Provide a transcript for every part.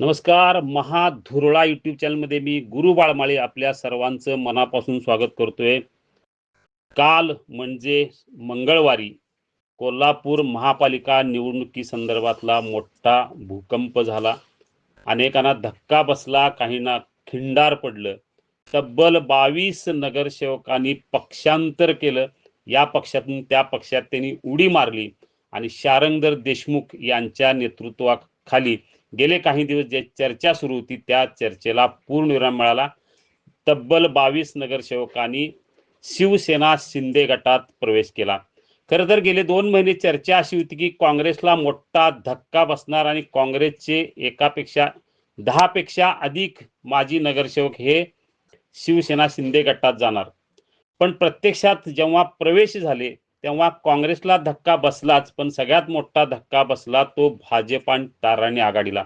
नमस्कार महाधुरळा युट्यूब चॅनलमध्ये मी गुरु बाळमाळे आपल्या सर्वांचं मनापासून स्वागत करतोय. काल म्हणजे मंगळवारी कोल्हापूर महापालिका निवडणुकी संदर्भातला मोठा भूकंप झाला. अनेकांना धक्का बसला काहींना खिंडार पडलं. तब्बल बावीस नगरसेवकांनी पक्षांतर केलं. या पक्षातून त्या पक्षात त्यांनी उडी मारली आणि शारंगधर देशमुख यांच्या नेतृत्वाखाली गेले काही दिवस जे चर्चा सुरू होती त्या चर्चेला पूर्णविराम मिळाला. तब्बल बावीस नगरसेवकांनी शिवसेना शिंदे गटात प्रवेश केला. खरं तर गेले दोन महिने चर्चा अशी होती की काँग्रेसला मोठा धक्का बसणार आणि काँग्रेसचे एकापेक्षा दहापेक्षा अधिक माजी नगरसेवक हे शिवसेना शिंदे गटात जाणार. पण प्रत्यक्षात जेव्हा प्रवेश झाले तेव्हा काँग्रेसला धक्का बसलाच पण सगळ्यात मोठा धक्का बसला तो भाजप आणि ताराणी आघाडीला.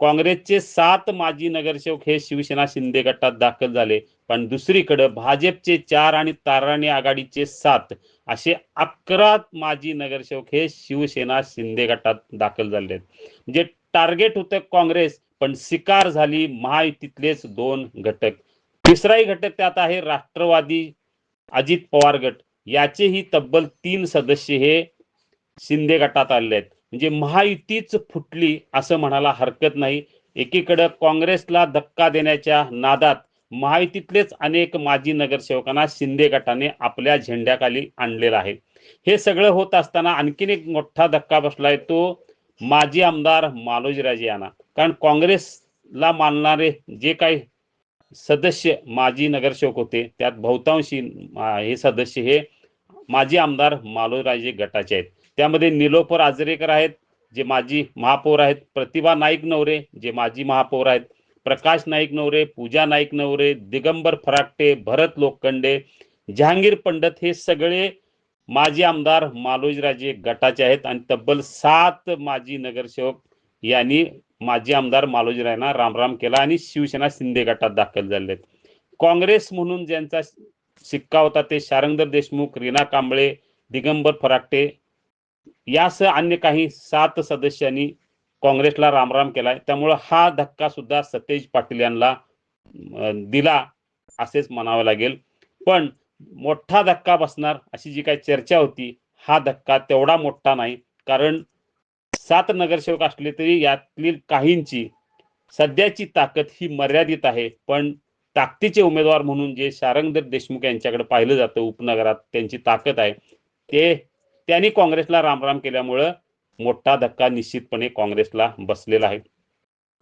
काँग्रेसचे सात माजी नगरसेवक हे शिवसेना शिंदे गटात दाखल झाले पण दुसरीकडे भाजपचे चार आणि ताराणी आघाडीचे सात असे अकरा माजी नगरसेवक हे शिवसेना शिंदे गटात दाखल झाले म्हणजे टार्गेट होतं काँग्रेस पण शिकार झाली महायुतीतलेच दोन घटक. तिसराही घटक त्यात आहे राष्ट्रवादी अजित पवार गट. याचेही तब्बल तीन सदस्य हे शिंदे गटात आलेले आहेत. म्हणजे महायुतीच फुटली असं म्हणायला हरकत नाही. एकीकडे काँग्रेसला धक्का देण्याच्या नादात महायुतीतलेच अनेक माजी नगरसेवकांना शिंदे गटाने आपल्या झेंड्याखाली आणलेलं आहे. हे सगळं होत असताना आणखीन एक मोठा धक्का बसलाय तो माजी आमदार मालोजीराजे यांना. कारण काँग्रेसला मानणारे जे काही सदस्य माजी नगरसेवक होते त्यात बहुतांशी हे सदस्य हे माजी आमदार मालोराजे गटाचे आहेत. त्यामध्ये निलोफर आजरेकर आहेत जे माजी महापौर आहेत. प्रतिभा नाईक नवरे जे माजी महापौर आहेत. प्रकाश नाईक नवरे पूजा नाईक नवरे दिगंबर फराकटे भरत लोखंडे जहांगीर पंडित हे सगळे माजी आमदार मालोजीराजे गटाचे आहेत. आणि तब्बल सात माजी नगरसेवक यांनी माजी आमदार मालोजीरायांना रामराम केला आणि शिवसेना शिंदे गटात दाखल झाले आहेत. काँग्रेस म्हणून ज्यांचा शिक्का होता ते शारंगधर देशमुख रीना कांबळे दिगंबर फराकटे यासह अन्य काही सात सदस्यांनी काँग्रेसला रामराम केलाय. त्यामुळं हा धक्का सुद्धा सतेज पाटील यांना दिला असेच म्हणावं लागेल. पण मोठा धक्का बसणार अशी जी काही चर्चा होती हा धक्का तेवढा मोठा नाही. कारण सात नगरसेवक असले तरी यातील काहींची सध्याची ताकद ही मर्यादित आहे. पण ताकदीचे उमेदवार म्हणून जे शारंगधर देशमुख यांच्याकडे पाहिलं जातं उपनगरात त्यांची ताकद आहे. ते त्यांनी काँग्रेसला रामराम केल्यामुळं मोठा धक्का निश्चितपणे काँग्रेसला बसलेला आहे.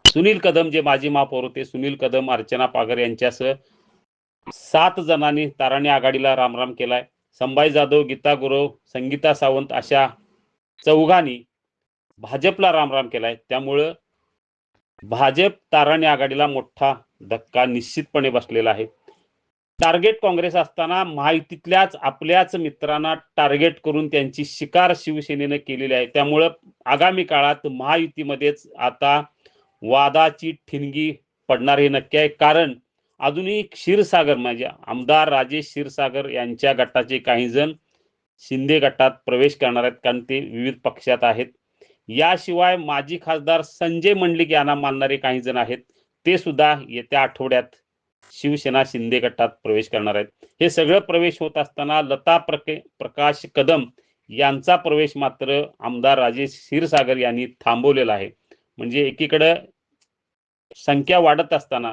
सुनील कदम जे माजी महापौर होते सुनील कदम अर्चना पागर यांच्यासह सात जणांनी ताराणी आघाडीला रामराम केलाय. संभाई जाधव गीता गुरव संगीता सावंत अशा चौघांनी भाजपला रामराम केलाय. त्यामुळं भाजप ताराणी आघाडीला मोठा धक्का निश्चितपणे बसलेला आहे. टार्गेट काँग्रेस असताना महायुतीतल्याच आपल्याच मित्रांना टार्गेट करून त्यांची शिकार शिवसेनेनं केलेली आहे. त्यामुळं आगामी काळात महायुतीमध्येच आता वादाची ठिणगी पडणार हे नक्की आहे. कारण अजूनही क्षीरसागर म्हणजे आमदार राजेश क्षीरसागर यांच्या गटाचे काही जण शिंदे गटात प्रवेश करणार आहेत. कारण ते विविध पक्षात आहेत. याशिवाय माजी खासदार संजय मंडलिक यांना मानणारे काही जण आहेत. ते सुद्धा येत्या आठवड्यात शिवसेना शिंदे गटात प्रवेश करणार आहेत. हे सगळं प्रवेश होत असताना लता प्रके प्रकाश कदम यांचा प्रवेश मात्र आमदार राजेश क्षीरसागर यांनी थांबवलेला आहे. म्हणजे एकीकडं संख्या वाढत असताना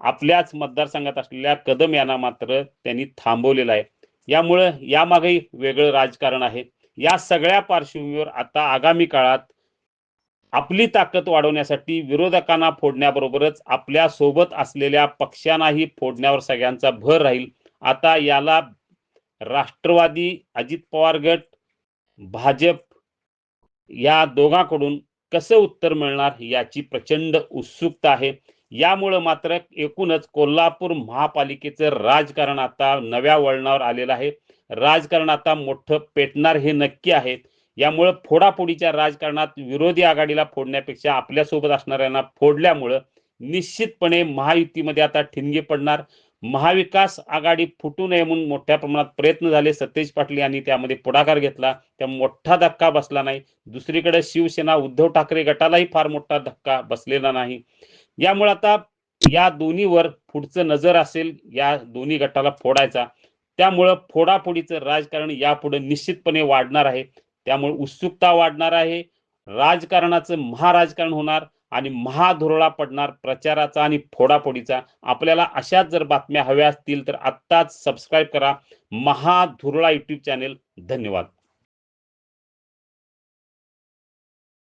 आपल्याच मतदारसंघात असलेल्या कदम यांना मात्र त्यांनी थांबवलेला आहे. यामुळं यामागेही वेगळं राजकारण आहे. या सगळ्या पार्श्वभूमीवर आता आगामी काळात आपली ताकद वाढवण्यासाठी विरोधकांना फोडण्याबरोबरच आपल्यासोबत असलेल्या पक्षांनाही फोडण्यावर सगळ्यांचा भर राहील. आता याला राष्ट्रवादी अजित पवार गट भाजप या दोघांकडून कसं उत्तर मिळणार याची प्रचंड उत्सुकता आहे. यामुळं मात्र एकूणच कोल्हापूर महापालिकेचं राजकारण आता नव्या वळणावर आलेलं आहे. राजकारण आता मोठं पेटणार हे नक्की आहे. यामुळं फोडाफोडीच्या राजकारणात विरोधी आघाडीला फोडण्यापेक्षा आपल्यासोबत असणाऱ्यांना फोडल्यामुळं निश्चितपणे महायुतीमध्ये आता ठिणगी पडणार. महाविकास आघाडी फुटू नये म्हणून मोठ्या प्रमाणात प्रयत्न झाले. सतेज पाटील यांनी त्यामध्ये पुढाकार घेतला. त्या मोठा धक्का बसला नाही. दुसरीकडे शिवसेना उद्धव ठाकरे गटालाही फार मोठा धक्का बसलेला नाही. यामुळे आता या दोन्हीवर पुढचं नजर असेल. या दोन्ही गटाला फोडायचा. त्यामुळं फोडाफोडीचं राजकारण यापुढे निश्चितपणे वाढणार आहे. त्यामुळे उत्सुकता वाढणार आहे. राजकारणाचं महाराजकारण होणार आणि महाधुरळा पडणार प्रचाराचा आणि फोडाफोडीचा. आपल्याला अशाच जर बातम्या हव्या असतील तर आत्ताच सबस्क्राईब करा. महाधुरळा युट्यूब चॅनेल धन्यवाद.